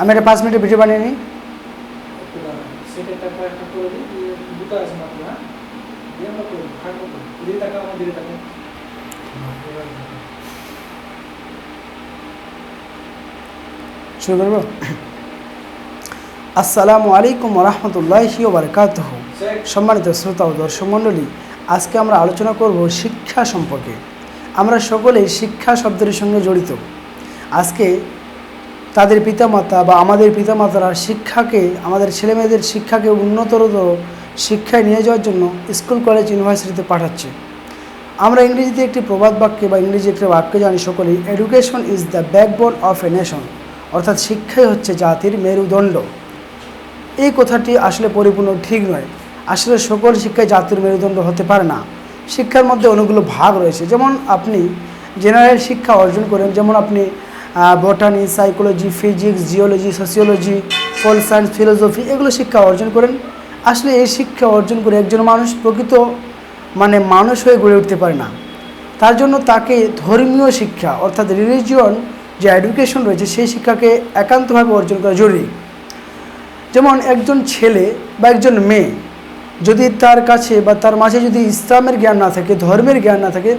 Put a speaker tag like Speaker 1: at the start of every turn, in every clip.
Speaker 1: আমি একটা পাঁচ মিনিটের ভিডিও বানিয়ে নিই।
Speaker 2: হ্যাঁ?
Speaker 1: শুরু করব? আসসালামু আলাইকুম রহমতুল্লাহি বারকাত সম্মানিত শ্রোতা ও দর্শক মণ্ডলী আজকে আমরা আলোচনা করব শিক্ষা সম্পর্কে। আমরা সকলেই শিক্ষা শব্দের সঙ্গে জড়িত। আজকে তাদের পিতামাতা বা আমাদের পিতামাতারা শিক্ষাকে, আমাদের ছেলেমেয়েদের শিক্ষাকে উন্নতর শিক্ষায় নিয়ে যাওয়ার জন্য স্কুল, কলেজ, ইউনিভার্সিটিতে পাঠাচ্ছে। আমরা ইংরেজিতে একটি প্রবাদ বাক্যে বা ইংরেজি একটি বাক্য জানি সকলেই education is the backbone of a nation অর্থাৎ শিক্ষাই হচ্ছে জাতির মেরুদণ্ড। এই কথাটি আসলে পরিপূর্ণ ঠিক নয়। আসলে সকল শিক্ষায় জাতির মেরুদণ্ড হতে পারে না। শিক্ষার মধ্যে অনেকগুলো ভাগ রয়েছে। যেমন আপনি জেনারেল শিক্ষা অর্জন করেন, যেমন আপনি botany psychology physics geology sociology pol science philosophy এগুলো শিক্ষা অর্জন করেন। আসলে এই শিক্ষা অর্জন করে একজন মানুষ প্রকৃত মানে মানুষ হয়ে গড়ে উঠতে পারে না। তার জন্য তাকে ধর্মীয় শিক্ষা, অর্থাৎ রিলিজিয়ন যে এডুকেশন রয়েছে, সেই শিক্ষাকে একান্তভাবে অর্জন করা জরুরি। যেমন একজন ছেলে বা একজন মেয়ে যদি তার কাছে বা তার মাঝে যদি ইসলামের জ্ঞান না থাকে, ধর্মের জ্ঞান না থাকে,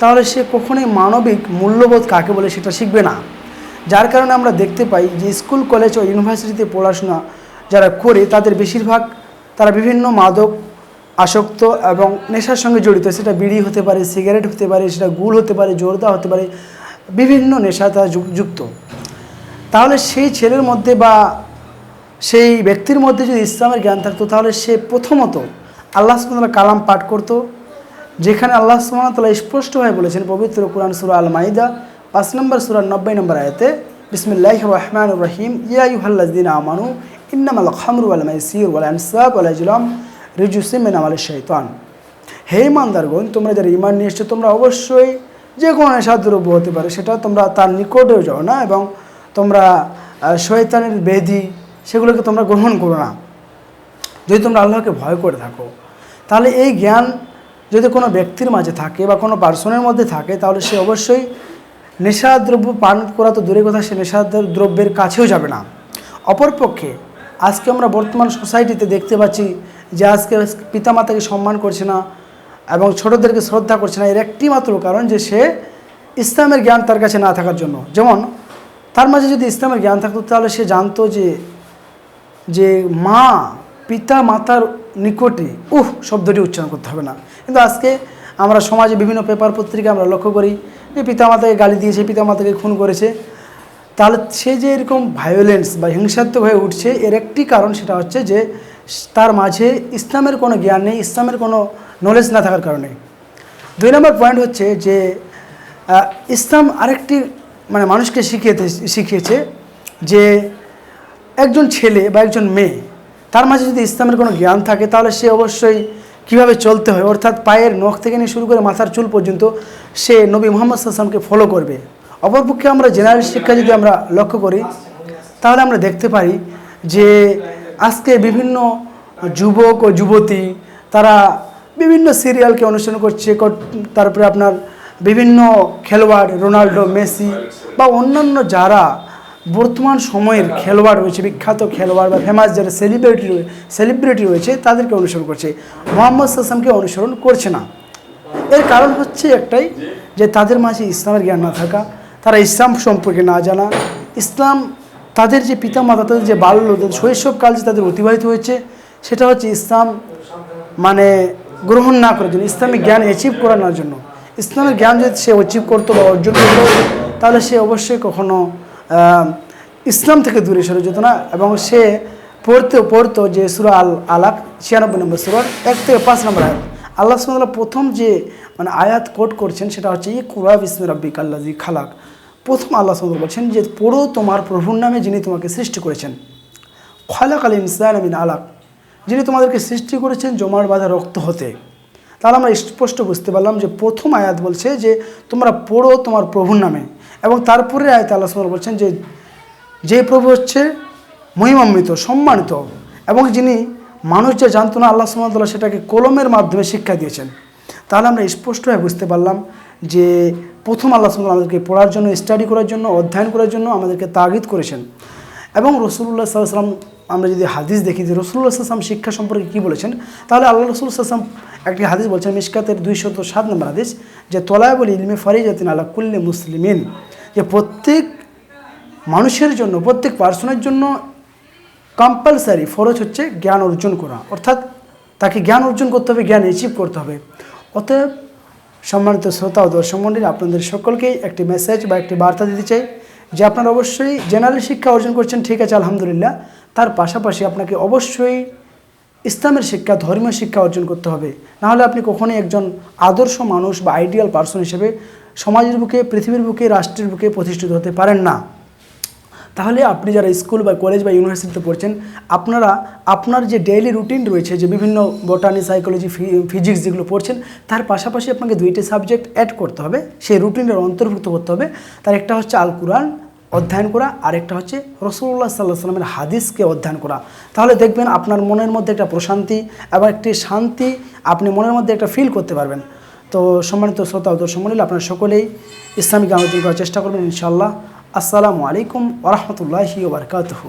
Speaker 1: তাহলে সে কখনোই মানবিক মূল্যবোধ কাকে বলে সেটা শিখবে না। যার কারণে আমরা দেখতে পাই যে স্কুল, কলেজ ও ইউনিভার্সিটিতে পড়াশোনা যারা করে, তাদের বেশিরভাগ তারা বিভিন্ন মাদক, আসক্ত এবং নেশার সঙ্গে জড়িত। সেটা বিড়ি হতে পারে, সিগারেট হতে পারে, সেটা গুল হতে পারে, জোরদা হতে পারে, বিভিন্ন নেশা তারা যুক্ত। তাহলে সেই ছেলের মধ্যে বা সেই ব্যক্তির মধ্যে যদি ইসলামের জ্ঞান থাকতো, তাহলে সে প্রথমত আল্লাহ সুবহানাহু কালাম পাঠ করতো, যেখানে আল্লাহ সুবহানাহু স্পষ্টভাবে বলেছেন, পবিত্র কোরআন সুরা আল মাইদা পাঁচ নম্বর সুরা নব্বই নম্বর আয়াতে বিসমিল্লাহ রহমান রহিম ইয়া ইউহাল্লাদিন আমানু ইন্নামাল খামরু আল মাইসির ওয়াল আনসাব ওয়াল আজলাম রিজুসিমিন আমাল শৈতান হে ইমানদারগণ তোমরা যারা ইমান নিয়ে এসছো তোমরা অবশ্যই যে কোনো নেশার দ্রব্য হতে পারে সেটা তোমরা তার নিকটেও যাও না এবং তোমরা আহ, শয়তানের বেদি সেগুলোকে তোমরা গ্রহণ করো না। যদি তোমরা আল্লাহকে ভয় করে থাকো তাহলে এই জ্ঞান যদি কোনো ব্যক্তির মাঝে থাকে বা কোনো পার্সনের মধ্যে থাকে তাহলে সে অবশ্যই নেশাদ্রব্য পান করা তো দূরের কথা, সে নেশাদ্র- দ্রব্যের কাছেও যাবে না। অপরপক্ষে, আজকে আমরা বর্তমান সোসাইটিতে দেখতে পাচ্ছি যে আজকে পিতামাতাকে সম্মান করছে না এবং ছোটোদেরকে শ্রদ্ধা করছে না। এর একটি মাত্র কারণ যে সে ইসলামের জ্ঞান তার কাছে না থাকার জন্য। যেমন, তার মাঝে যদি ইসলামের জ্ঞান থাকতো, তাহলে সে জানতো যে যে মা পিতা মাতার নিকটে, উহ, শব্দটি উচ্চারণ করতে হবে না। কিন্তু আজকে আমরা সমাজে বিভিন্ন পেপার পত্রিকা আমরা লক্ষ্য করি যে পিতা মাতাকে গালি দিয়েছে পিতা মাতাকে খুন করেছে, তাহলে সে যে এরকম ভায়োলেন্স বা হিংসাত্মক হয়ে উঠছে, এর একটি কারণ সেটা হচ্ছে যে, তার মাঝে ইসলামের কোনো জ্ঞান নেই, ইসলামের কোনো নলেজ না থাকার কারণে। দুই নম্বর পয়েন্ট হচ্ছে যে ইসলাম আরেকটি মানে মানুষকে শিখিয়েতে, শিখিয়েছে যে, একজন ছেলে বা একজন মেয়ে, তার মাঝে যদি ইসলামের কোনো জ্ঞান থাকে, তাহলে সে অবশ্যই কীভাবে চলতে হয়? অর্থাৎ পায়ের নখ থেকে নিয়ে শুরু করে মাথার চুল পর্যন্ত সে নবী মোহাম্মদ সাল্লামকে ফলো করবে। অপরপক্ষে আমরা জেনারেল শিক্ষা যদি আমরা লক্ষ্য করি, তাহলে আমরা দেখতে পারি যে আজকে বিভিন্ন যুবক ও যুবতী, তারা বিভিন্ন সিরিয়ালকে অনুসরণ করছে তারপরে আপনার বিভিন্ন খেলোয়াড়, রোনাল্ডো, মেসি বা অন্যান্য যারা বর্তমান সময়ের খেলোয়াড় রয়েছে, বিখ্যাত খেলোয়াড় বা ফেমাস যারা সেলিব্রিটি সেলিব্রিটি রয়েছে, তাদেরকে অনুসরণ করছে। মোহাম্মদ সাসামকে অনুসরণ করছে না। এর কারণ হচ্ছে একটাই, যে তাদের মাঝে ইসলামের জ্ঞান না থাকা, তারা ইসলাম সম্পর্কে না জানা। ইসলাম তাদের যে পিতামাতা, তাদের যে বাল্য, তাদের শৈশবকাল যে তাদের অতিবাহিত হয়েছে, সেটা হচ্ছে ইসলাম মানে গ্রহণ না করার জন্য ইসলামিক জ্ঞান অ্যাচিভ করানোর জন্য। ইসলামের জ্ঞান যদি সে অ্যাচিভ করতো বা অর্জন করতো, তাহলে সে অবশ্যই কখনো ইসলাম থেকে দূরে সরে যেত না, এবং সে পড়তে, পড়তো যে সুরা আল আলাক ছিয়ানব্বই নম্বর সুরার এক থেকে পাঁচ নম্বর আয়াত। আল্লাহ সুমতাল্লাহ প্রথম যে মানে আয়াত কোট করছেন সেটা হচ্ছে ই কুরাব ইসমে রব্বিক আল্লাজি খালাক। প্রথম আল্লাহ সুমতাল বলছেন যে, পড়ো তোমার প্রভুর নামে যিনি তোমাকে সৃষ্টি করেছেন। খালাক আল ইনসান আমিন আলাক। যিনি তোমাদেরকে সৃষ্টি করেছেন জমার বাঁধা রক্ত হতে। তাহলে আমরা স্পষ্ট বুঝতে পারলাম যে, প্রথম আয়াত বলছে যে, তোমরা পড়ো তোমার প্রভুর নামে। এবং তারপরে আয়াত আল্লাহ সুমতাল বলছেন যে যে প্রভু হচ্ছে মহিমান্বিত, সম্মানিত এবং যিনি মানুষ যে জানতো না আল্লাহ সুমতাল্লাহ সেটাকে কলমের মাধ্যমে শিক্ষা দিয়েছেন। তাহলে আমরা স্পষ্টভাবে বুঝতে পারলাম যে প্রথম আল্লাহ সুবহানাহু আমাদেরকে পড়ার জন্য স্টাডি করার জন্য, অধ্যয়ন করার জন্য আমাদেরকে তাগিদ করেছেন। এবং রসুল্লাহ সাল্লাম আমরা যদি হাদিস দেখি যে রসুল্লাহ সাল্লাম শিক্ষা সম্পর্কে কী বলেছেন, তাহলে আল্লাহ রসুল সাল্লাম একটি হাদিস বলছেন, মিসকাতের দুইশত সাত নম্বর হাদিস, যে তলায়বল ইলমে ফারিজাতিন আল্লাহ কুল্লে মুসলিমিন। যে প্রত্যেক মানুষের জন্য, প্রত্যেক পার্সনের জন্য কম্পালসারি ফরজ হচ্ছে জ্ঞান অর্জন করা। অর্থাৎ তাকে জ্ঞান অর্জন করতে হবে, জ্ঞান অ্যাচিভ করতে হবে। অতএব সম্মানিত শ্রোতা ও দর্শক মণ্ডলী, আপনাদের সকলকেই একটি মেসেজ বা একটি বার্তা দিতে চাই, যে আপনারা অবশ্যই জেনারেল শিক্ষা অর্জন করছেন, ঠিক আছে, আলহামদুলিল্লাহ। তার পাশাপাশি আপনাকে অবশ্যই ইসলামের শিক্ষা, ধর্মীয় শিক্ষা অর্জন করতে হবে। নাহলে আপনি কখনোই একজন আদর্শ মানুষ বা আইডিয়াল পার্সন হিসেবে সমাজের বুকে, পৃথিবীর বুকে, রাষ্ট্রের বুকে প্রতিষ্ঠিত হতে পারেন না। তাহলে আপনি যারা স্কুল বা কলেজ বা ইউনিভার্সিটিতে পড়ছেন, আপনারা, আপনার যে ডেইলি রুটিন রয়েছে, যে বিভিন্ন বটানি সাইকোলজি ফিজিক্স যেগুলো পড়ছেন, তার পাশাপাশি আপনাকে দুইটি সাবজেক্ট অ্যাড করতে হবে। সেই রুটিনের অন্তর্ভুক্ত করতে হবে। তার একটা হচ্ছে আল কুরআন অধ্যয়ন করা, আর একটা হচ্ছে রসুল্লাহ সাল্লাহ সাল্লামের হাদিসকে অধ্যয়ন করা। তাহলে দেখবেন আপনার মনের মধ্যে একটা প্রশান্তি এবং একটি শান্তি, আপনি মনের মধ্যে একটা ফিল করতে পারবেন। তো সম্মানিত শ্রোতা ও দর্শক মন্ডলী, আপনারা সকলেই ইসলামিক জ্ঞান করার চেষ্টা করবেন ইনশাআল্লাহ। আসসালামু আলাইকুম ওরহমতুল্লাহি ওবরকাতহু